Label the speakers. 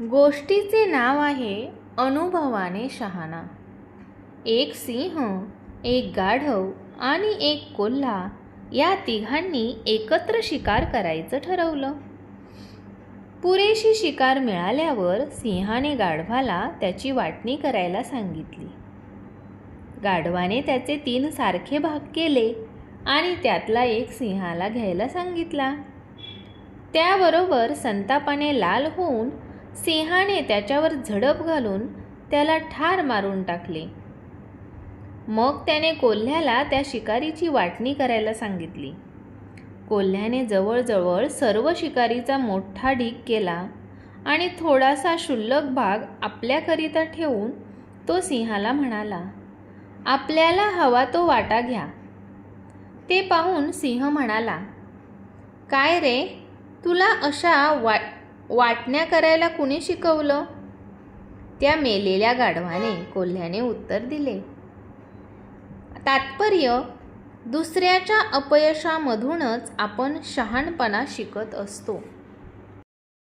Speaker 1: गोष्टीचे नाव आहे अनुभवाने शहाणा. एक सिंह एक गाढव आणि एक कोल्हा या तिघांनी एकत्र शिकार करायचं ठरवलं. पुरेशी शिकार मिळाल्यावर सिंहाने गाढवाला त्याची वाटणी करायला सांगितली. गाढवाने त्याचे तीन सारखे भाग केले आणि त्यातला एक सिंहाला घ्यायला सांगितला. त्याबरोबर संतापाने लाल होऊन सिंहाने त्याच्यावर झडप घालून त्याला ठार मारून टाकले. मग त्याने कोल्ह्याला त्या शिकारीची वाटणी करायला सांगितली. कोल्ह्याने जवळजवळ सर्व शिकारीचा मोठा ढीक केला आणि थोडासा क्षुल्लक भाग आपल्याकरिता ठेवून तो सिंहाला म्हणाला आपल्याला हवा तो वाटा घ्या. ते पाहून सिंह म्हणाला काय रे तुला अशा वा वाटण्या करायला कुणी शिकवलं? त्या मेलेल्या गाढवाने कोल्ह्याने उत्तर दिले. तात्पर्य दुसऱ्याच्या अपयशामधूनच आपण शहाणपणा शिकत असतो.